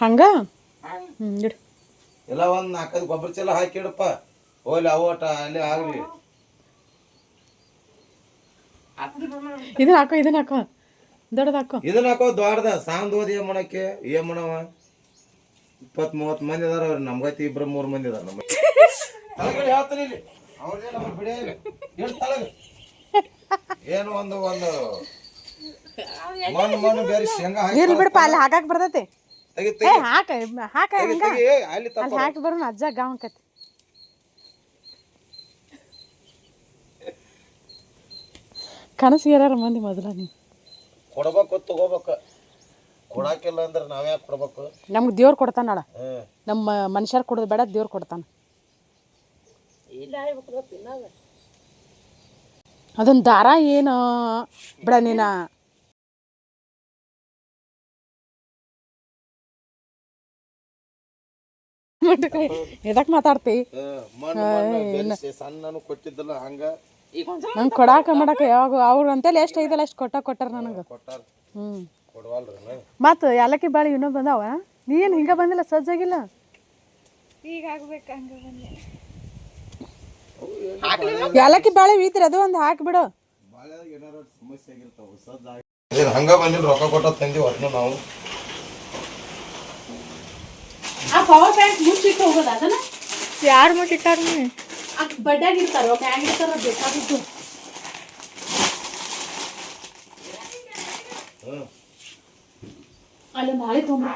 ಹಂಗ? ಹ್ಞೂ ಎಲ್ಲ ಒಂದ್ ನಾಲ್ಕೈದು ಗೊಬ್ಬರ ಚೀಲ ಹಾಕಿಡಪ್ಪ. ಹೋಗ್ಲಿ ಅವಟ ಅಲ್ಲಿ ಆಗಲಿ. ಇದನ್ನ ಹಾಕೋ ಇದನ್ನ ಹಾಕೋ. ದೊಡ್ಡದು ಹಾಕೋ. ಇದನ್ನ ಹಾಕೋ ದೊಡ್ಡದ. ಸಾಂದ್ ಓದಿ ಏನ್ ಮಾಡಕ್ಕೆ? ಏನ್ ಮಾಡವ? ಇಪ್ಪತ್ ಮೂವತ್ ಮಂದಿ ಅದಾರ ಅವ್ರು. ನಮ್ಗೈತಿ ಇಬ್ರು ಮೂರ್ ಮಂದಿ ಅದಾರ ನಮ್ಮ ಹೇಳ್ತಾನೆ ಇಲ್ಲಿ. ಅವ್ರೇ ನಮ್ಮ ಬಿಡೇ ಇಲ್ಲ. ಏನು ಒಂದು ಒಂದು ಮಣ್ಣು ಮಣ್ಣು ಬೇರೆ ಶೇಂಗಾ ಹಾಕಿ ಬಿಡಪ್ಪ ಅಲ್ಲಿ ಹಾಕಕ್ ಬರ್ತೈತಿ. ತೆಗಿ ಏ ತೆಗಿ. ಹಾಕ ಹಾಕ ತೆಗಿ, ಹಂಗ. ತೆಗಿ, ಅಲ್ಲಿ ತಪ್ಪ ಅಲ್ಲಿ ಹಾಕಿ ಬರೋಣ ಅಜ್ಜ ಕನಸು ಮಂದಿ ಮೊದಲ ನೀವು. ಕೊಡ್ಬೇಕು ತಗೋಬೇಕು. ಕೊಡಾಕಿಲ್ಲ ಅಂದ್ರೆ ನಾವ್ಯಾಕೆ ಕೊಡ್ಬೇಕು? ನಮ್ಗೆ ದೇವ್ರು ಕೊಡ್ತಾನಳ ಹ್ಮ್. ನಮ್ಮ ಮನುಷ್ಯರು ಕೊಡೋದು ಬೇಡ ದೇವ್ರು ಕೊಡ್ತಾನ. ಅದೊಂದು ದಾರ ಏನು. ಬಿಡ ನೀನ. ಎದಕ್ ಮಾತಾಡ್ತಿ? ಸಣ್ಣನು ಕೊಟ್ಟಿದ್ದಲ್ಲ ಹಂಗ. ನಂಗೆ ಕೊಡಾಕ ಮಾಡಾಕ ಯಾವಾಗ ಅವ್ರು ಅಂತೇಳಿ ಎಷ್ಟು ಐದಲ್ಲ ಅಷ್ಟು ಕೊಟ್ಟ ಕೊಟ್ಟಾರ ನನಗೆ. ಕೊಟ್ಟಾರ. ಹ್ಞೂ ಮತ್ತು ಏಲಕ್ಕಿ ಬಾಳೆ ಇನ್ನೂ ಬಂದಾವ? ನೀನು ಹಿಂಗೆ ಬಂದಿಲ್ಲ ಸಜ್ಜಾಗಿಲ್ಲ? ಈಗ ಆಗ್ಬೇಕು ಹಂಗ ಬಂದೆ. ಏಲಕ್ಕಿ ಬಾಳೆ ಬೀತ್ರಿ ಅದು ಒಂದು ಹಾಕಿಬಿಡು ಹಂಗ ಬಂದಿಲ್ಲ ರೊಕ್ಕ ಕೊಟ್ಟ ತಂದಿ ಒಟ್ನು ನಾವು. ಪವರ್ ಬ್ಯಾಂಕ್ ಮುಚ್ಚಿಟ್ಟು ಹೋಗೋದು ಅದನ್ನ ಯಾರು ಮುಟ್ಟಿಟ್ಟಾರ ಬಡ್ಡ್ಯಾಗ ಇರ್ತಾರೋ ಮ್ಯಾಗ ಇರ್ತಾರೋ ಬೇಕಾಗಿದ್ದು ಹ್ಮ್ ಅಲ್ಲೊಂದು ಹಾಳಿ ತೊಗೊಂಬ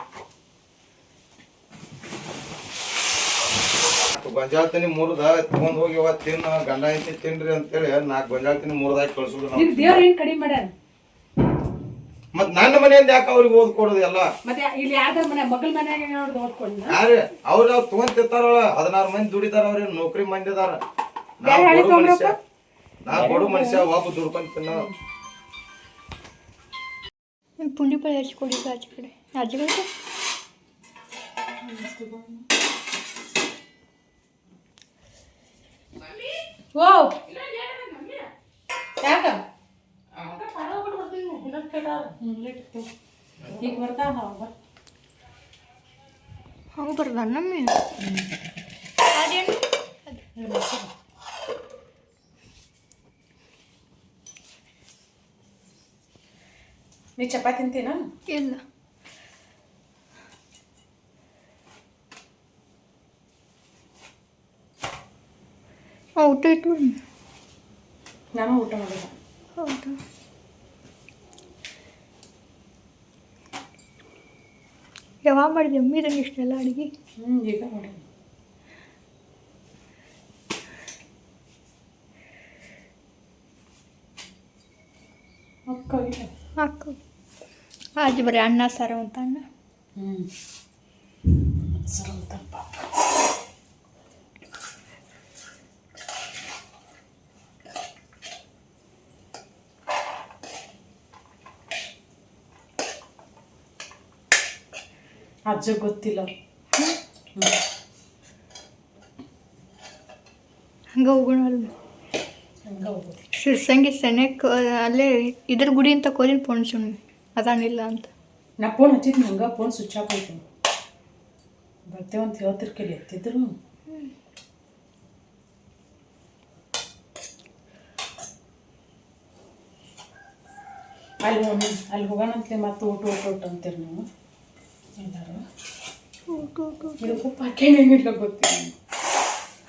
ಗೊಂಜಾಳ ತಿನ್ನಿ ಮುರಿದ ತಗೊಂಡ್ ಹೋಗಿ ಇವತ್ತು ತಿನ್ನ ಗಂಡ ಹೆಂಡತಿ ತಿನ್ರಿ ಅಂತೇಳಿ ನಾಲ್ಕು ಗೊಂಜಾಳ ತಿನ್ನಿ ಮುರಿದಾಕಿ ಕಳ್ಸುದು ನಾವು ಈಗ ದೇವ್ರ ಏನು ಕಡಿಮೆ ಮಾಡ್ಯಾರ ಮತ್ ನನ್ನ ಮನೆಯಿಂದ ಯಾಕೆ ಅವ್ರಿಗೆ ಓದ್ಕೊಡೋದು ಎಲ್ಲ ಮತ್ತೆ ಇಲ್ಲಿ ಯಾರ್ದಾರ ಮನೆ ಮಗಳ ಮನ್ಯಾಗ ನೋಡ್ದು ಓದ್ಕೊಂಡು ಯಾರೇ ಅವ್ರ ಅವ್ರು ತಗೊಂತಿರ್ತಾರಲ್ಲ ಹದಿನಾರು ಮಂದಿ ದುಡಿತಾರ ಅವ್ರ ನೌಕರಿ ಮಂದಿ ಇದಾರ ಬಡು ಮನುಷ್ಯ. ನಾ ಕೊಡು ಮನುಷ್ಯ ಒಬ್ಬ ದುಡ್ಕೊಂಡ್ ತಿನ್ನೋ. ಪುಂಡಿ ಪಲ್ಲೆ ಹಚ್ಕೊಡಿ ಈಗ ಆಚೆ ಕಡೆ? ಆಚೆ ಕಡೆ ಓ ಯಾಕ? ಈಗ ಬರ್ತಾ ಹಂಗೆ ಬರ್ದ ನಮ್ಮಿ ನೀ ಚಪಾತಿ ತಿಂತೀನ ಇಲ್ಲ. ಊಟ ಇಟ್ಟು ನಾನು ಊಟ ಮಾಡಿಲ್ಲ ಹೌದಾ? ಯಾವಾಗ ಮಾಡಿದೆ? ಅಮ್ಮಿದಂಗೆ ಇಷ್ಟೆಲ್ಲ ಅಡುಗೆ. ಈಗ ಮಾಡಿ. ಅಕ್ಕ ಹಾಕು ಆಜು ಬರೀ ಅನ್ನ ಸಾರು ಅಂತ ಅಣ್ಣ? ಹ್ಞೂ ಅಜ್ಜ ಗೊತ್ತಿಲ್ಲ. ಹಂಗೆ ಹೋಗೋಣ ಹಂಗ ಹೋಗೋದು. ಶಿರ್ಸಂಗಿ ಸೆನೆಕ್ ಅಲ್ಲೇ ಇದ್ರ ಗುಡಿ ಅಂತ ಕೋಲಿನ ಸುಮ್ಮನೆ ಅದಾನಿಲ್ಲ ಅಂತ. ನಾ ಫೋನ್ ಹಚ್ಚಿದ್ನಿ ಹಂಗೆ ಫೋನ್ ಸ್ವಿಚ್ ಆಫ್ ಆಯ್ತು. ಬರ್ತೇವೆ ಅಂತ ಹೇಳ್ತಿರ್ಕೇಳಿ ಎತ್ತಿದ್ರು. ಅಲ್ಲಿ ಅಲ್ಲಿ ಹೋಗೋಣಂತಲೇ ಮತ್ತೆ ಊಟ ಊಟ ಊಟ ಅಂತೀರಿ ನೀವು?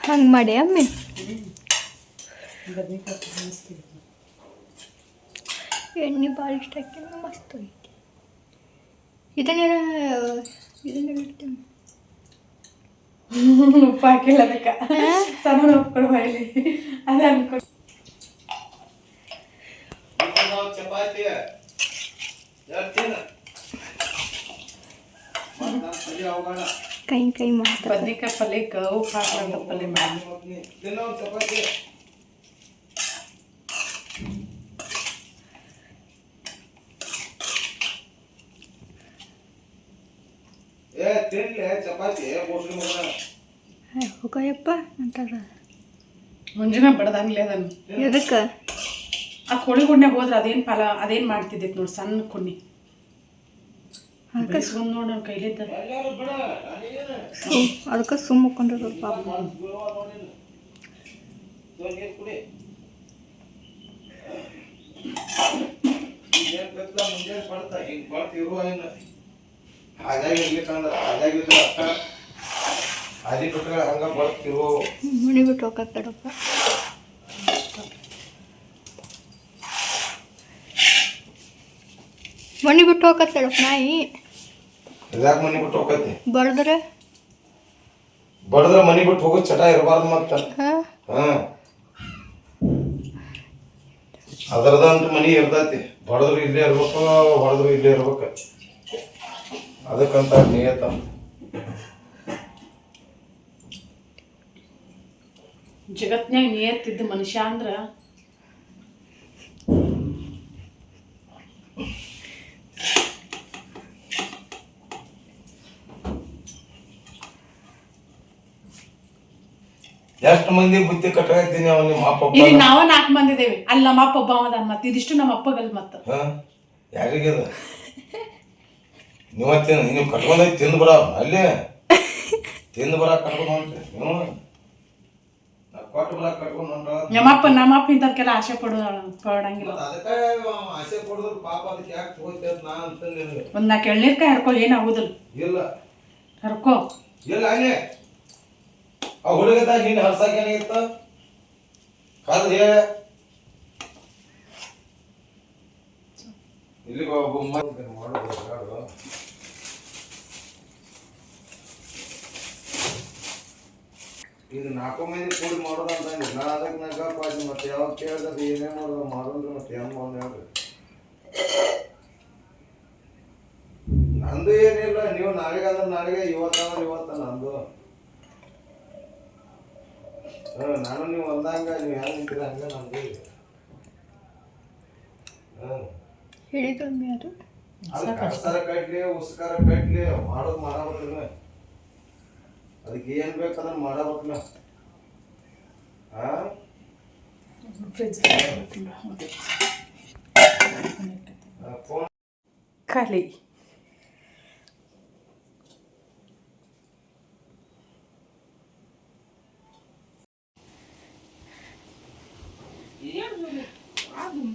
ಹಂಗೆ ಮಾಡಿ ಅಮ್ಮಿ. ಎಣ್ಣೆ ಭಾಳ ಇಷ್ಟ ಹಾಕಿ ಮಸ್ತ್ ಐತಿ ಇದನ್ನೇನ ಇದನ್ನ ಇಡ್ತೀನಿ? ಉಪ್ಪು ಹಾಕಿಲ್ಲ ಅದಕ್ಕೆ. ಸಣ್ಣ ಉಪ್ಪು ಇಲ್ಲಿ ಅದೇ ಅನ್ಕೊಂಡು ಚಪಾತಿ ಕೈ ಕೈ ಮಾಡ್ತಾರೆ ಬದ್ನಿಕಾಯಿ ಪಲ್ಯಕ್ಕೆ ಉಪ್ಪು ಹಾಕಲಾರ್ದ ಪಲ್ಯ ಮಾಡಿ. ತಿನ್ನೋ ಚಪಾತಿ ಏ ತಿನ್ಲೆ ಚಪಾತಿ ಬೋಸ್ರಿ ಮಗನ ಹೋಗಯ್ಯಪ್ಪ ಅಂತಾರ. ಮುಂಜಾನೆ ಬಡದಾಗ್ಲೇ ಅದನ್ನು. ಎದಕ್ಕೆ? ಆ ಕೋಳಿ ಗುಡ್ನ್ಯಾಗ ಹೋದ್ರೆ ಅದೇನು ಫಲ ಅದೇನು ಮಾಡ್ತಿದ್ದೈತೆ ನೋಡಿ ಸಣ್ಣ ಕುಣ್ಣಿ ಅದಕ್ಕೆ ಸುಮ್ಮ ಮುಕ್ಕೊಂಡಿರೋ ಪಾಪ. ಮನೆ ಬಿಟ್ಟು ಹೋಗತ್ತಡಪ್ಪ ಮಣಿ ಬಿಟ್ಟು ಹೋಗತ್ತಡಪ್ಪ ನಾಯಿ. ಇದಾಗ ಮನಿ ಬಿಟ್ಟು ಹೋಗತ್ತೆ. ಬಡದ್ರೆ? ಬಡದ್ರ ಮನಿ ಬಿಟ್ಟು ಹೋಗೋ ಚಟ ಇರಬಾರ್ದು ಮತ್ತ. ಹಾಂ. ಹಾ. ಅದರದಂತ ಮನಿ ಇರ್ತೈತಿ. ಬಡದ್ರು ಇಲ್ಲೇ ಇರ್ಬೇಕು ಹೊಡೆದ್ರು ಇಲ್ಲೇ ಇರ್ಬೇಕು. ಅದಕ್ಕಂತ ನಿಯತ. ಜಗತ್ನ್ಯಾಗ ನಿಯತ್ತಿದ್ದ ಮನುಷ್ಯ ಅಂದ್ರ ಎಷ್ಟು ಮಂದಿ ಬುದ್ಧಿ ಕಟ್ಟಾಕತ್ತೀನಿ ಅವ್ನ ನಿಮ್ಮ ಅಪ್ಪ ಇಲ್ಲಿ ನಾವ ನಾಲ್ಕು ಮಂದಿ ಇದೇವಿ ಅಲ್ಲಿ ನಮ್ಮ ಅಪ್ಪ ಒಬ್ಬ ಅದಾನ ಮತ್ತೆ. ಇದಿಷ್ಟು ನಮ್ಮ ಅಪ್ಪಗಲ್ ಮತ್ತ. ಹಾ? ಯಾರಿಗದ ನೀವ ತಿನ್ ನೀವು ಕಟ್ಕೊಂಡೋಗಿ ತಿಂದು ಬರ ಅಲ್ಲೇ? ತಿಂದು ಬರ ಕಟ್ಕೊಂಡು ಹೊಂಟ್ರಿ ನೀವು ನಾ ಕೊಟ್ಟು ಬರ ಕಟ್ಕೊಂಡು ಹೊಂಟ್ರ ನಮ್ಮಪ್ಪ ನಮ್ಮಪ್ಪ ಇಂಥವ್ಕೆಲ್ಲ ಆಸೆ ಪಡೋ ಪಡಂಗಿಲ್ಲ. ಅದಕ್ಕೆ ಆಸೆ ಕೊಡಿದ್ರು ಪಾಪ ಅದಕ್ಕೆ ಯಾಕೆ ಅಂತ ನಾ ಅಂತ ಹರ್ಕೋ ಒಂದ್ ನಾಲ್ಕು ಎಳ್ನೀರ್ಕಾಯಿ ಹರ್ಕೊ ಏನ್ ಆಗುದಿಲ್ಲ. ಇಲ್ಲ. ಹರ್ಕೋ ಇಲ್ಲ ಹಂಗೆ ಆ ಹುಡುಗದ ನೀನು ಹರ್ಸಕ್ಕೆ ಏನಾಗಿತ್ತು ಕಲ್ ಹೇಳ ಇಲ್ಲಿ ಮಾಡೋದು. ಇದು ನಾಲ್ಕು ಮಂದಿ ಕೂಡಿ ಮಾಡೋದಂತ. ನಾ ಅದಕ್ಕೆ ನಗಪ್ಪ. ಮತ್ತೆ ಯಾವಾಗ ಕೇಳಿದ್ರೆ ಏನೇ ಮಾಡೋದು ಮಾಡೋದು ಮತ್ತೆ ಏನ್ ಮಾಡೋದು ಹೇಳ್ರಿ ನಂದು ಏನಿಲ್ಲ, ನೀವು ನಾಳೆಗಾದ್ರೆ ನಾಳೆಗೆ, ಇವತ್ತಾದ್ರೆ ಇವತ್ತ ನಂದು ನಾನು ನೀವು ಅಂದಂಗ ನೀವು ಏನು ನಿಂತೀರ ಹಂಗೆ ನಮ್ದು. ಹೇಳಿದ್ರಮ್ಮಿ ಅದು. ಅದು ಕಷ್ಟರ ಕಟ್ಲಿ ಉಸ್ಕಾರ ಕಟ್ಲಿ ಮಾಡೋದು ಮಾಡಬೇಕಲ್ಲ ಅದಕ್ಕೆ ಏನು ಬೇಕು ಅದನ್ನು ಮಾಡಬೇಕಲ್ಲ ಹಾ? ಖಾಲಿ.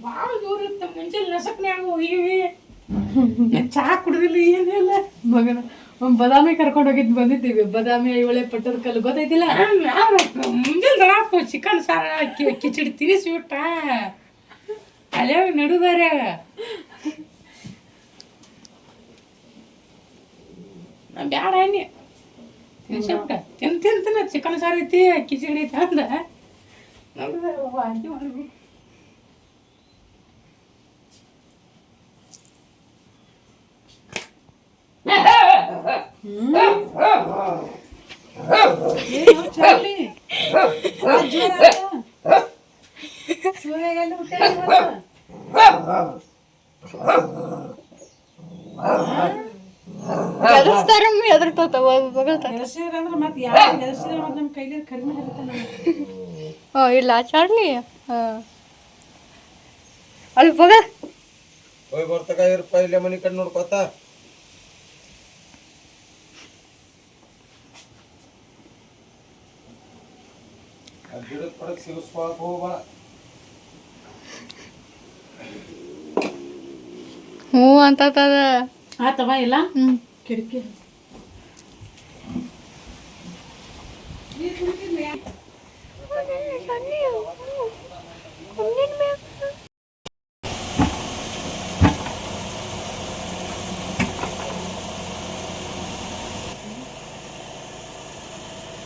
ಭಾಳ ದೂರ ಇತ್ತು. ಮುಂಚೆ ನಸಕ್ನ್ಯಾಗ ಹೋಗಿವಿ ಚಾ ಕುಡಿದಿಲ್ಲ ಏನಿಲ್ಲ ಮಗನ ಒಂದ್ ಬದಾಮಿ ಕರ್ಕೊಂಡು ಹೋಗಿದ್ ಬಂದಿದ್ದೀವಿ. ಬದಾಮಿ ಐವಳೆ ಪಟ್ಟದ ಕಲ್ಲು ಗೊತ್ತೈತಿಲ್ಲ ಮುಂಜಾನೆ ದಡಾಪ ಚಿಕನ್ ಸಾರ ಕಿಚಡಿ ತಿನಿಸಿ ಅಲ್ಲೇ ನಡುದಾರ. ಬ್ಯಾಡ ಅನ್ನಿ. ತಿನ್ಸಿಬಿಟ್ಟ ತಿನ್ ತಿನ್ ತಿನ್ನ. ಚಿಕನ್ ಸಾರು ಐತಿ ಕಿಚಡಿ ಐತಿ ಅಂದ ನಡುದಾರ ವಾಂತಿ ಮಾಡ್ಬಿಟ್ಟು ಏನು ಚಾರ್ಲಿ? ಆ ಜ್ವರ ಆತ? ಶಿವಯ್ಯಗೆಲ್ಲ ಹುಟ್ಟ್ಯಾನ ಇವತ್ತು? ಎದುರಿಸ್ತಾರಮ್ಮ ಎದುರ್ತವ ಬಗಲ್ತಾರ ಎದರ್ಸಿದ್ರ ಅಂದ್ರ ಮತ್ತೆ ಯಾರು ಎದರ್ಸಿದ್ರ ಮತ್ತೆ ನಮ್ಮ ಕೈಲಿ ಕಡಿಮೆ ಹರಿತಾನ ಹಾಂ. ಇಲ್ಲ ಹಾಂ ಅಲ್ಲಿ ಬಗ ಹೋಗಿ ಬರ್ತಕ ಇರಪ್ಪ ಇಲ್ಲೇ ಮನಿ ಕಡೆ ನೋಡ್ಕೊತ. ಆ ಗಿಡದ ಪಡಕ್ ಸಿಗಿಸ್ಕೊಳಕ್ ಹೋಗ್ಬೇಡ ಹ್ಞೂ ಅಂತ ಆತವ ಇಲ್ಲ? ಹ್ಞೂ ಕಿಟಕಿ.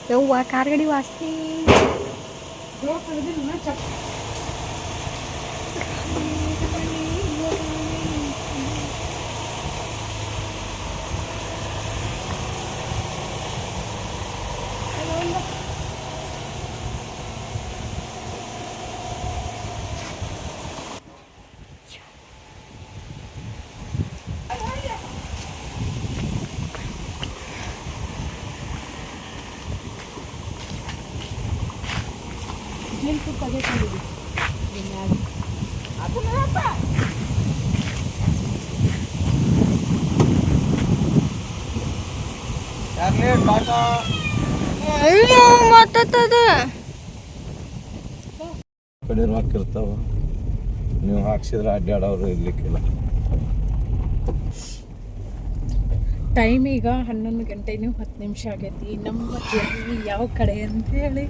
ಯವ್ವ ரோட்டில் சப் Nilipod ಹಾಕಿರ್ತಾವ ನೀವು ಹಾಕ್ಸಿದ್ರೆ ಅಡ್ಡಾಡೋರು ಇರ್ಲಿಕ್ಕಿಲ್ಲ ಟೈಮ್ ಈಗ ಹನ್ನೊಂದು ಗಂಟೆ ಹತ್ತು ನಿಮಿಷ ಆಗೈತಿ. ನಮ್ಮ ಜರ್ನಿ ಯಾವ ಕಡೆ ಅಂತ ಹೇಳಿ.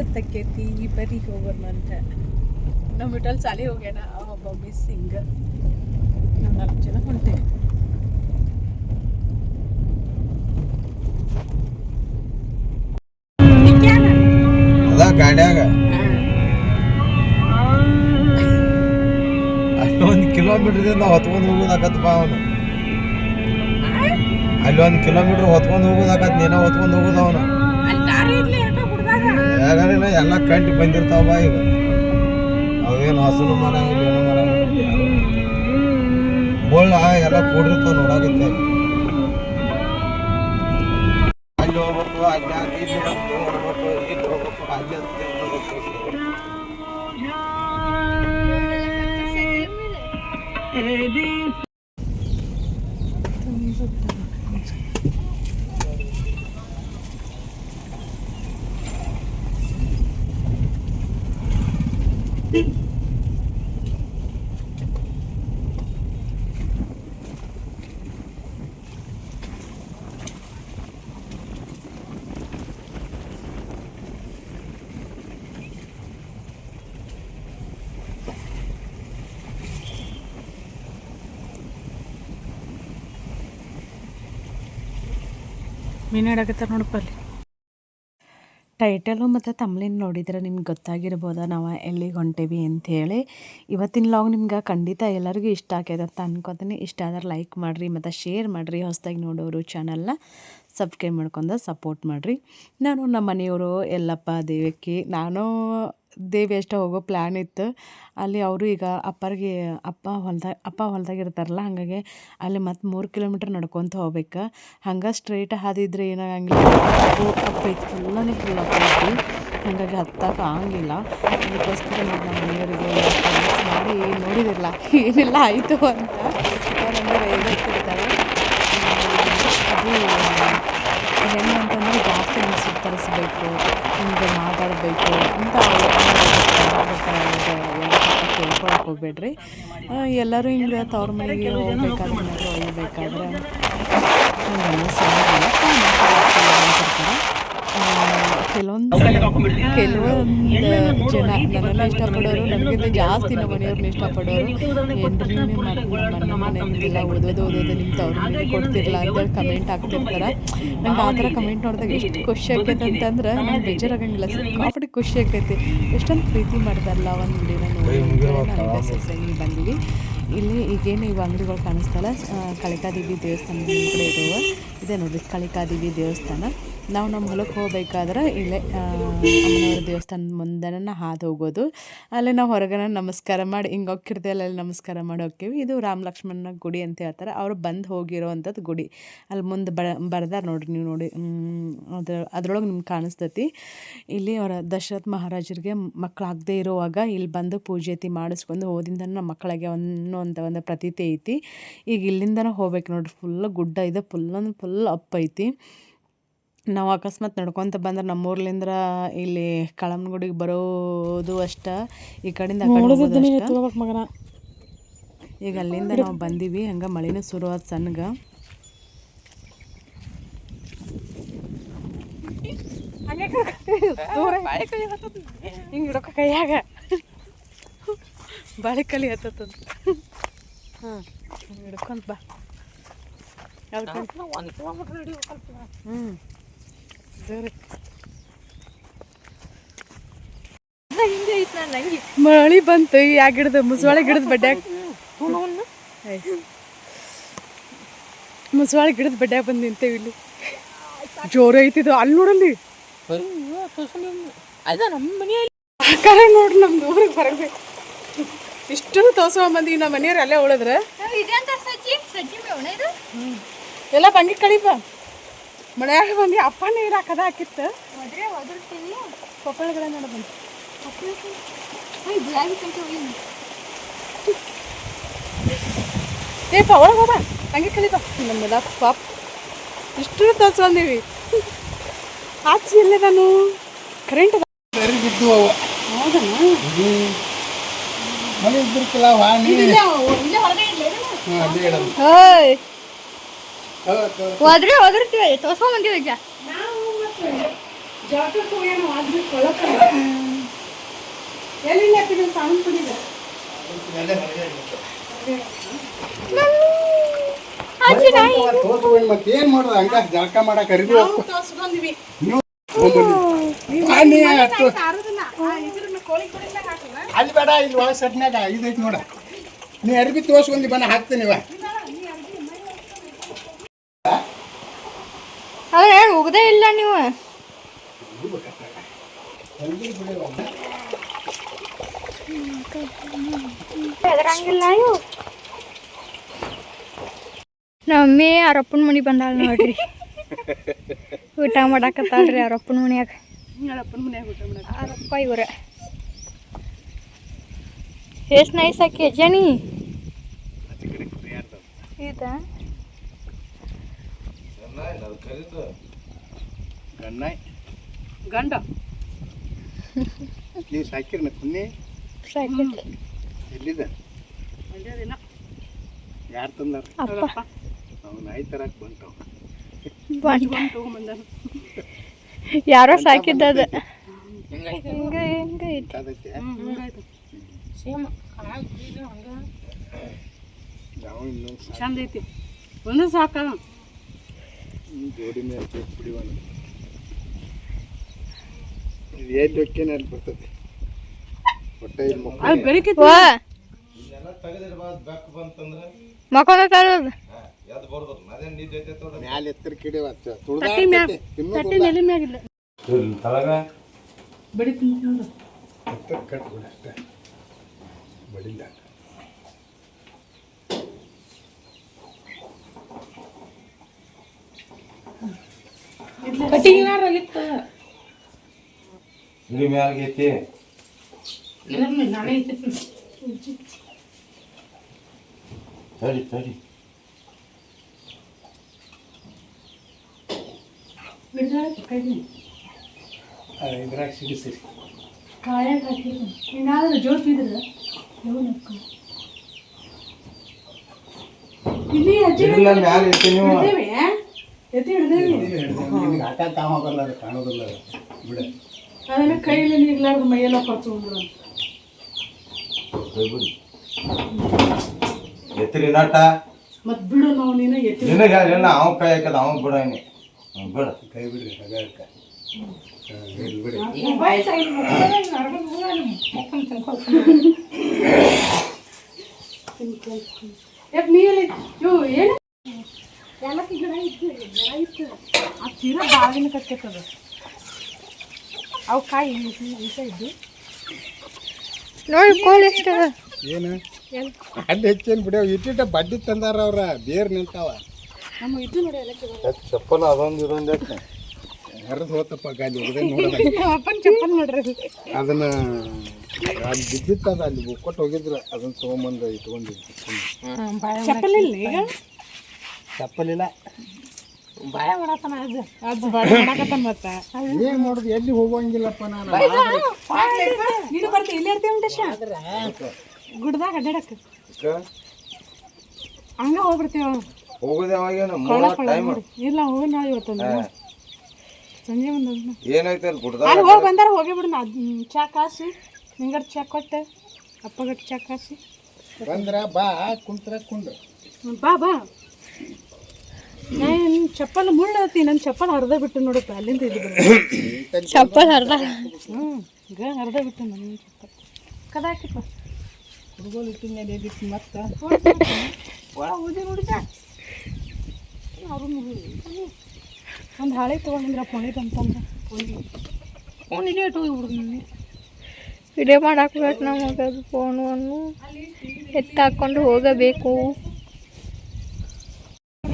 ಎತ್ತಕ್ಕೈತಿ ಬರಿ ಹೋಗೋಣ ಅಂತ ನಮ್ಮ ಬಿಟ್ಟಲ್ಲಿ ಸಾಲಿ ಹೋಗ್ಯಾನ ಒಬ್ಬ ಮಿಸ್ಸಿಂಗ್ ನಾವು ನಾಲ್ಕು ಜನ ಹೊಂಟೇವೆ ಅದ ಗಾಡ್ಯಾಗ ಅಲ್ಲಿ ಒಂದು ಕಿಲೋಮೀಟರ್ದಿಂದ ಹೊತ್ಕೊಂಡು ಹೋಗೋದಾಕತ್ತಪ್ಪ ಅವನು. ಅಲ್ಲೊಂದು ಕಿಲೋಮೀಟರ್ ಹೊತ್ಕೊಂಡು ಹೋಗೋದಾಕತ್ ನೀನ ಹೊತ್ಕೊಂಡು ಹೋಗೋದು ಅವನು. ಯಾಕಂದ್ರೆ ಎಲ್ಲ ಕಂಟಿ ಬಂದಿರ್ತಾವ ಈಗ ಅವೇನು ಹಸನು ಮಾಡಂಗಿಲ್ಲ ಏನೋ ಮಾಡಂಗಿಲ್ಲ ಮುಳ್ಳ ಎಲ್ಲ ಕೂಡಿರ್ತಾವ ನೋಡಾಗುತ್ತೆ ಅಲ್ಲಿ ಹೋಗ್ಬೇಕು, ಅಲ್ಲಿ ಇಲ್ಲಿ ಹೋಗ್ಬೇಕು ಇಲ್ಲಿ ಹೋಗ್ಬೇಕು, ಅಲ್ಲಿ ಹೋಗ್ಬೇಕು ಮೀನು ಹಿಡಾಕತ್ತಾರ ನೋಡಪ್ಪ ಅಲ್ಲಿ ಟೈಟಲು ಮತ್ತು ತಮ್ಲಿನ ನೋಡಿದ್ರೆ ನಿಮ್ಗೆ ಗೊತ್ತಾಗಿರ್ಬೋದ, ನಾವು ಎಲ್ಲಿಗೆ ಹೊಂಟೇವಿ ಅಂಥೇಳಿ ಇವತ್ತಿನ ಲಾಗ್ ನಿಮ್ಗೆ ಖಂಡಿತ ಎಲ್ಲರಿಗೂ ಇಷ್ಟ ಆಗ್ಯದ ಅಂತ ಅನ್ಕೋತೀನಿ. ಇಷ್ಟ ಆದ್ರೆ ಲೈಕ್ ಮಾಡಿರಿ, ಮತ್ತು ಶೇರ್ ಮಾಡಿರಿ ಹೊಸದಾಗಿ ನೋಡೋರು ಚಾನಲ್ನ ಸಬ್ಸ್ಕ್ರೈಬ್ ಮಾಡ್ಕೊಂಡು ಸಪೋರ್ಟ್ ಮಾಡಿರಿ. ನಾನು ನಮ್ಮ ಮನೆಯವರು ಎಲ್ಲಪ್ಪ ದೇವಕ್ಕಿ, ನಾನು ದೇವಿ ಅಷ್ಟ ಹೋಗೋ ಪ್ಲ್ಯಾನ್ ಇತ್ತು. ಅಲ್ಲಿ ಅವರು ಈಗ ಅಪ್ಪರಿಗೆ ಅಪ್ಪ ಹೊಲ್ದಾಗ ಅಪ್ಪ ಹೊಲ್ದಾಗ ಇರ್ತಾರಲ್ಲ, ಹಾಗಾಗಿ ಅಲ್ಲಿ ಮತ್ತು ಮೂರು ಕಿಲೋಮೀಟ್ರ್ ನಡ್ಕೊತ ಹೋಗ್ಬೇಕು. ಹಂಗೆ ಸ್ಟ್ರೈಟ್ ಹಾದಿದ್ರೆ ಏನಾಗಂಗಿಲ್ಲ. ಅಪ್ಪು ಅಪ್ಪ ಐತಿ ಫುಲ್ಲನೇ ಫುಲ್ ಅಪ್ಪ ಐತಿ ಹಾಗಾಗಿ ಹತ್ತಕ್ಕೆ ಆಗಂಗಿಲ್ಲ ಅದಕ್ಕೋಸ್ಕರ ನಮ್ಮ ಮನೆಯವರಿಗೆ ಮಾಡಿ ನೋಡಿದಿರಲ್ಲ, ಏನೆಲ್ಲ ಆಯಿತು ಅಂತ. ಅವ್ರು ಹಂಗೆ ರೇಗಿಸ್ತಿರ್ತಾರೆ ಅದು ಹೆಣ್ಣು ಅಂತಂದರೆ ತರಿಸ್ಬೇಕು ಹಿಂಗೆ ಮಾತಾಡಬೇಕು ಅಂತ ಕೇಳ್ಕೊಳಕ್ಕೆ ಹೋಗ್ಬೇಡ್ರಿ. ಎಲ್ಲರೂ ಹಿಂಗೆ ತವ್ರ ಮನೆಗೆ ಹೋಗ್ಬೇಕಾದ್ರೆ ಒಯ್ಯಬೇಕಾದ್ರೆ ಕೆಲವೊಂದು ಕೆಲವೊಂದು ಜನ ನನ್ನನ್ನು ಇಷ್ಟಪಡೋರು ನನಗಿಂತ ಜಾಸ್ತಿ ನಮ್ಮ ಮನೆಯವ್ರನ್ನ ಇಷ್ಟಪಡೋರು ಏನ್ರಿ ನನ್ನ ನಮ್ಮ ಮನೆಗಿಲ್ಲ ಓದೋದು ಓದೋದು ನಿಮ್ಮ ತವ್ರ ಮನೆ ಕೊಡ್ತಿರಲ್ಲ ಅಂತೇಳಿ ಕಮೆಂಟ್ ಹಾಕ್ತಿರ್ತಾರೆ. ನಂಗೆ ಆ ಥರ ಕಮೆಂಟ್ ನೋಡಿದಾಗ ಎಷ್ಟು ಖುಷಿ ಆಕೈತೆ ಅಂತಂದ್ರೆ ನಂಗೆ ಬೇಜಾರಾಗಂಗಿಲ್ಲ. ಸಿಕ್ಕಾಪಟ್ಟೆ ಖುಷಿ ಆಕೈತಿ. ಎಷ್ಟೊಂದು ಪ್ರೀತಿ ಮಾಡ್ತಾರಲ್ಲ ಒಂದು ವಿಡಿಯೋನ ನೋಡಿ. ಬಂದೀವಿ. ಇಲ್ಲಿ ಈಗೇನು ಇವು ಅಂಗಡಿಗಳು ಕಾಣಿಸ್ತಲ್ಲ? ಕಳಿಕಾದೇವಿ ದೇವಸ್ಥಾನ ಕಡೆ ಇರುವ. ಇದೆ ನೋಡಿ ಕಳಿಕಾದೇವಿ ದೇವಸ್ಥಾನ. ನಾವು ನಮ್ಮ ಹೊಲಕ್ಕೆ ಹೋಗ್ಬೇಕಾದ್ರೆ ಇಲ್ಲೇ ಅಮ್ಮನವ್ರ ದೇವಸ್ಥಾನದ ಮುಂದೆನ ಹಾದು ಹೋಗೋದು. ಅಲ್ಲೇ ನಾವು ಹೊರಗಡೆ ನಮಸ್ಕಾರ ಮಾಡಿ, ಹಿಂಗೆ ಹೋಗ್ತಿರ್ತೀವಿ, ಅಲ್ಲಿ ನಮಸ್ಕಾರ ಮಾಡಿ ಹೋಗ್ತೀವಿ. ಇದು ರಾಮ ಲಕ್ಷ್ಮಣನ ಗುಡಿ ಅಂತ ಹೇಳ್ತಾರೆ. ಅವರು ಬಂದು ಹೋಗಿರೋವಂಥದ್ದು ಗುಡಿ. ಅಲ್ಲಿ ಮುಂದೆ ಬ, ಬರ್ದಾರ ನೋಡಿರಿ ನೀವು ನೋಡಿ. ಅದ್ರ, ಅದ್ರೊಳಗೆ ನಿಮ್ಗೆ ಕಾಣಿಸ್ತೈತಿ. ಇಲ್ಲಿ ಅವರ ದಶರಥ ಮಹಾರಾಜರಿಗೆ ಮಕ್ಕಳಾಗದೇ ಇರುವಾಗ ಇಲ್ಲಿ ಬಂದು ಪೂಜೆತಿ ಮಾಡಿಸ್ಕೊಂಡು ಹೋದಿಂದ ನಮ್ಮ ಮಕ್ಕಳಿಗೆ ಅನ್ನೋ ಅಂತ ಒಂದು ಪ್ರತೀತಿ ಐತಿ. ಈಗ ಇಲ್ಲಿಂದನೇ ಹೋಗ್ಬೇಕು ನೋಡ್ರಿ ಫುಲ್ ಗುಡ್ಡ ಇದೆ ಫುಲ್ ಅಂದ್ರೆ ಫುಲ್ ಅಪ್ ಐತಿ. ನಾವು ಅಕಸ್ಮಾತ್ ನಡ್ಕೊತ ಬಂದ್ರೆ ನಮ್ಮೂರ್ಲಿಂದ ಇಲ್ಲಿ ಕಳಮ್ಗುಡಿಗೆ ಬರೋದು ಅಷ್ಟ ಈ ಕಡೆಯಿಂದ ಆ ಕಡೆ ಹೋಗೋದು ಅಷ್ಟ. ಮಗನ. ಈಗ ಅಲ್ಲಿಂದ ನಾವು ಬಂದೀವಿ ಹಂಗೆ ಮಳೆನೂ ಶುರುವಾದ ಸಣ್ಣಗೆ ಹಿಂಗೆ ಹಿಡ್ಕೊ ಕೈಯಾಗ ಬಾಳೆಕಲಿ ಹತ್ತದ ಹಾಂ ಹಿಡ್ಕೊಂತ ಬಾ. ಹ್ಮ್. ಹ್ಞೂ ನಾನು ಮಳಿ ಬಂತು ಯಾ ಗಿಡದ ಮುಸವಾಳೆ ಗಿಡದ ಬಡ್ಡ್ಯಾಗ ಮುಸವಾಳೆ ಗಿಡದ ಬಡ್ಡ್ಯಾಗ ಬಂದು ನಿಂತೇವಿ ಇಲ್ಲಿ. ಜೋರು ಐತಿದು ಅಲ್ಲಿ ನೋಡಲ್ಲಿ ಅದ ನಮ್ಮ ಮನೆಯಲ್ಲಿ ಆಕಾರ ನೋಡ್ರಿ ನಮ್ದು ಊರಿಗೆ ಬರಬೇಕು. ಇಷ್ಟು ತೋರ್ಸೋ ಮಂದಿ ನಮ್ಮ ಮನೆಯವ್ರು ಅಲ್ಲೇ ಉಳಿದ್ರೆ. ಇದೆಂತ ಸಜ್ಜಿ? ಸಜ್ಜಿ ಮೇವಣ ಇದು? ಎಲ್ಲ ಬಂಗಿ ಕಡಿಪ ಮನ್ಯಾಗ ಬಂದು ಅಪ್ಪ ನೀರು ಹಾಕದ ಹಾಕಿತ್ತು. ಒದರ್ತೀವಿ ಕೊಪ್ಪಳಗಳ ನೋಡ ಬಂದು ಏಪ ಒಳಗೆ ಹೋಗ ಹಂಗೆ ಕಲಿಪ ನಮ್ಮೆಲ್ಲ ಪಾಪ್. ಇಷ್ಟು ತರ್ಸ್ಕೊಂಡೀವಿ ಆಚೆ ಎಲ್ಲ ನಾನು ಕರೆಂಟ್ ಬಿದ್ದು ಅವು. ಮನೆ ಇದ್ದಿರ್ತಿಲ್ಲ ವಾಣಿ ಹ್ಞೂ ಅಲ್ಲೇ ಇಡೋದು ಹೋಯ್ ಹೌದು, ಹೌದು. ಹೋದ್ರೆ ಹೋದಿರ್ತೀವಿ ತೋರ್ಸ್ಕೊಂಡ್ ಬಂದೀವಿ ಈಗ. ಹೋಗ್ಯಾನ ಸೌಂಡ್ ತೋರ್ಸ್ಕೊಂಡು ಮತ್ತೆ ಏನ್ ಮಾಡೋದು? ಹಂಗ ಜಳಕ ಮಾಡಕ್ ತರ್ಸ್ಕೊಂಡ್ವಿ ಅಲ್ಲಿ ಬೇಡ ಇಲ್ಲಿ ಒಳಗೆ ಸಟ್ನಾಗ ಇದೈತಿ ನೋಡ. ನೀ ಅರ್ಬಿ ತೋರ್ಸ್ಕೊಂಡಿ ಬನ್ನ ಹಾಕ್ತೀನಿ ಇವ ಅದ್ರ ಏನು ಇಲ್ಲ ನೀವು. ಹೆದರಂಗಿಲ್ಲ ಇವು ನಮ್ಮಿ ಅರಪ್ಪನ ಮನೆ ಬಂದಾಳ ನೋಡ್ರಿ. ಊಟ ಮಾಡಾಕತ್ತಾಳ್ರಿ ಅರಪ್ಪನ ಮನ್ಯಾಗ. ಅವರಪ್ಪ ಇವ್ರ. ಎಷ್ಟು ನೈಸ್ ಆಕಿ ಜನಿ ಇದಾ? ಅದು ಕರೀತು ಗಂಡ. ನೀವು ಸಾಕಿರ್ನ ಕುನ್ನಿ ಸಾಕೈತಿ ಎಲ್ಲಿದ ಅದೇದಿನ ಯಾರು ತಂದಾರ? ಅಪ್ಪ. ಅವ್ನು ನಾಯಿ ತರ ಬಂತು ಯಾರೋ ಸಾಕಿದ್ದ ಹಿಂಗ ಹಿಂಗ ಐತಿ. ಸೇಮ್. ಸಾಕು. ಚಂದ ಐತಿ. ಒಂದು ಸಾಕ. ಜೋಡಿ ಮೇಲೆ ಬಿಡಿವನ ಇದು ಎಲ್ಲಿ ಹೊಕ್ಕೇನೆ ಅಲ್ಲಿ ಬರ್ತದೆ. ಹೊಟ್ಟೆ ಇಲ್ಲಿ ಮಕ್ಕಳು ಅದು ವಾ. ಇದೆಲ್ಲ ತೆಗೆದಿರ್ಬಾರ್ದು ಬೆಕ್ಕು ಬಂತಂದ್ರೆ. ಮಕ್ಕೊಂದ ತರೋದು. ಹಾ ಎದ್ದು ಬರ್ಬೇಕು ಅದೇನು ನಿದ್ದೆ ಐತೆ ಮ್ಯಾಲೆ ಎತ್ತರ ಕಿಡಿವ ತಟ್ಟಿ ಮ್ಯಾಗ ತಟ್ಟಿ ನೆಲೆ ಮ್ಯಾಗಿಲ್ಲ ತಳಗ? ಬೆಳಿತೀನಿ ನೋಡು ಎತ್ತರ ಕಟ್ಬಿಡ ಅಷ್ಟೇ. ಬಡಿಲ್ಲ. ಇಳಿ ಸರಿ ಐತಿ ತಡಿ ತಡಿ ಇದ್ರಾಗ ಸಿಡಿಸಿರಿ ಕಾಯಾಗ ಹಾಕಿದ್ರು ಏನಾದ್ರೂ ಜೋಡ್ತಿದ್ರ ಇಲ್ಲಿ ಅಜ್ಜಿ ಇಳಿಲ್ಲ ಮ್ಯಾಲ ಐತಿ ನೀವು ಹಿಡ್ದೇವೆ ಎತ್ತಿ ಹಿಡ್ದೇವಿ ಆಟ ಕಾಣೋದಿಲ್ಲ ಬಿಡ ಅದನ್ನ ಕೈಯಲ್ಲಿ ನೀರ್ಲಾರ್ದು ಮೈಯೆಲ್ಲ ಹೋಗ್ಬಿಡು. ಎತ್ತಿರಿ ನಾಟ. ಮತ್ ಬಿಡು ನಾವು ನೀನು ಎತ್ತಿ ನಿನಗೆ ಹೇಳಿಲ್ಲ ಅವ ಕೈ ಹಾಕದ ಅವ ಬಿಡ ಬಿಡ. ಕೈ ಬಿಡ್ರಿ ಹಗಾಕ ಬಿಡಿ. ಯಾಕೆ ಇವು ಏನು? ಎಲ್ಲ ಗಿಡ ಇತ್ತು ಗಿಡ ಇತ್ತು. ಆ ಚೀರ ಬಾಗಿನ ಕಟ್ಕತ್ತದ ಅವು ಕಾಯಿ ಈಸ ಇದ್ದು? ನೋಡಿ ಕೋಳಿ ಎಷ್ಟವ ಏನು? ಅಲ್ಲಿ ಹೆಚ್ಚೇನು ಬಿಡ್ಯಾವ ಇಟ್ಟಿಟ್ಟ ಬಡ್ಡಿ ತಂದಾರ ಅವ್ರ ಬೇರ್ ನಿಂತಾವ. ನಮ್ಮ ಇದು ನೋಡಿ ಚಪ್ಪಲ ಅದೊಂದು ಇದೊಂದು ಯಾಕೆ? ಹರಿದು ಹೋತಪ್ಪ ಗಾಲಿ ಹೋಗದೆ ನೋಡದ ಅಪ್ಪನ ಚಪ್ಪಲ್ ನೋಡ್ರಿ ಅದು. ಅದನ್ನ ಅಲ್ಲಿ ಬಿದ್ದಿತ್ತದ ಅಲ್ಲಿ ಬುಕ್ಕೊಟ್ಟು ಹೋಗಿದ್ರ. ಅದನ್ನ ತೊಗೊಂಬಂದು ಇಟ್ಕೊಂಡಿದ್ವಿ. ಚಪ್ಪಲಿಲ್ಲ ಈಗ? ಚಪ್ಪಲಿಲ್ಲ ಬಾಯ ಮಾಡತ್ತಾನ ಅದು. ಅದು ಬಾಳ ಮಾಡಕತ್ತ ಮತ್ತ. ಏನ್ ಮಾಡುದು ಎಲ್ಲಿ ಹೋಗಂಗಿಲ್ಲಪ್ಪ ನಾನು. ನೀನು ಬರ್ತಿ ಇಲ್ಲಿ ಇರ್ತೀವಿ ಉಂಟೇಶ ಗುಡ್ದಾಗ ಅಡ್ಡಾಡಕ್. ಹಂಗ ಹೋಗ್ಬಿಡ್ತೀವ ಹೋಗೋದು ಕೊಳ್ಳ ಟೈಮ್ ನೋಡಿ. ಇಲ್ಲ ಹೋಗಿ ನಾ ಇವತ್ತು ಸಂಜೆ ಒಂದು ಏನೈತೆ ಅಲ್ಲಿ ಗುಡ್ದಾಗ ಅಲ್ಲಿ ಹೋಗಿ ಬಂದಾರ ಹೋಗಿ ಬಿಡು ನಾ ಚಾ ಕಾಸಿ ನಿಂಗಟ್ ಚಾ ಕೊಟ್ಟೆ ಅಪ್ಪಗಟ್ ಚಾ ಕಾಸಿ. ಬಂದ್ರ ಬಾ ಕುಂತ್ರ ಕುಂಡ್ರ ಬಾ ಬಾ. ನಾನು ಚಪ್ಪಲ್ ಮುಳ್ಳತಿ ನನ್ನ ಚಪ್ಪಲ್ ಹರಿದ ಬಿಟ್ಟು ನೋಡಪ್ಪ ಅಲ್ಲಿಂದ ಚಪ್ಪಲ್ ಹರ್ದ? ಹ್ಞೂ ಈಗ ಹರಿದ ಬಿಟ್ಟು ನನ್ನ ಚಪ್ಪಲ್. ಕದಾಕಿಪ್ಪ ಹುಡುಗೋಲು ಇಟ್ಟಿನ ಮೇಲೆ ಎದಿತ್ತು ಮತ್ತೆ. ಒಳ ಓದಿ ನೋಡಿದ? ಒಂದು ಹಾಳೆ ತೊಗೊಂಡಿದ್ರ ಪೊಣಿದ್ ಅಂತಂದ್ರೆ ಪೊಣಿ ಇಲ್ಲೇ ಇಟ್ಟು ನನಗೆ ವಿಡಿಯೋ ಮಾಡಾಕ್ಬೇಕು ಬೇಕು ನಮಗೆ ಅದು ಫೋನು ಅನ್ನು. ಎತ್ತಾಕೊಂಡು ಹೋಗಬೇಕು ಹ್ಞೂ ನಡಿ ನಡಿ ಮಮ್ಮಿ ಅದೇ ಗೊತ್ತಿಲ್ಲ ತೆಗೆದ ಹೆಂಗ್ ತೆಗೆದ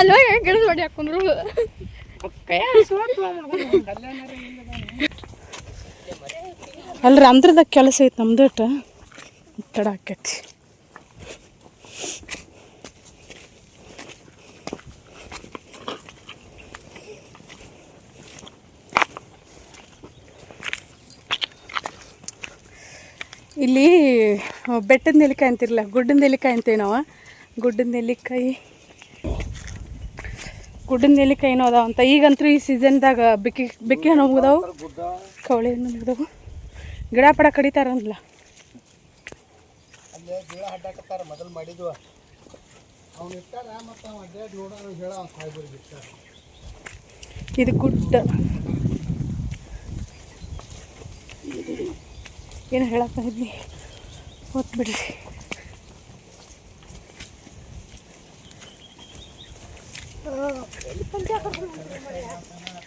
ಅಲ್ವಾ? ಗಿಡದ ಹಾಕೊಂಡ್ರು? ಅಲ್ರಿ ಅಂದ್ರದಾಗ ಕೆಲಸ ಐತೆ ನಮ್ದು ಇಟ್ಟು ತಡ ಆಕೈತಿ. ಇಲ್ಲಿ, ಬೆಟ್ಟದ ನೆಲ್ಲಿಕಾಯಿ ಅಂತಿರಲ್ಲ, ಗುಡ್ಡದ ನೆಲ್ಲಿಕಾಯಿ ಅಂತೀವಿ ನಾವು ಗುಡ್ಡದ ನೆಲ್ಲಿಕಾಯಿ. ಗುಡ್ಡದ ನೆಲ್ಲಿಕಾಯಿ ಏನೋ ಅದಾವ ಅಂತ. ಈಗಂತೂ ಈ ಸೀಸನ್ದಾಗ ಬಿಕ್ಕಿ ಬಿಕ್ಕಿ ಹಣ್ಣು ಮುಗಿದವು ಕವಳಿ ಹಣ್ಣು ಮುಗಿದವು ಗಿಡ ಪಡ ಕಡಿತಾರಂದ್ಲ. ಇದು ಗುಡ್ಡ. ಏನು ಮೊದಲು ಮಾಡಿದ್ವ ಅವ್ನು ಇಟ್ಟಾರ ಮತ್ತು ಅವ ಅಡ್ಡಾಡಿ ನೋಡೋನು ಹೇಳ ಅವ್ನು ಸಾಯ್ಬರಿಗೆ ಇಟ್ಟಾರ ಇದು ಗುಡ್ಡ ಏನು ಹೇಳಕ್ ಬಂದಿದ್ನಿ ಓದ್ ಬಿಡ್ರಿ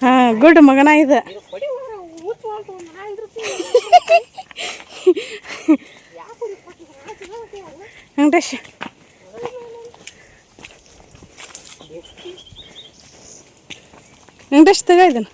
ಹಾಂ ಗುಡ್ ಮಗನ ಇದೆ ವೆಂಕಟೇಶ್. ವೆಂಕಟೇಶ್ ತಗ ಇದನ್ನು.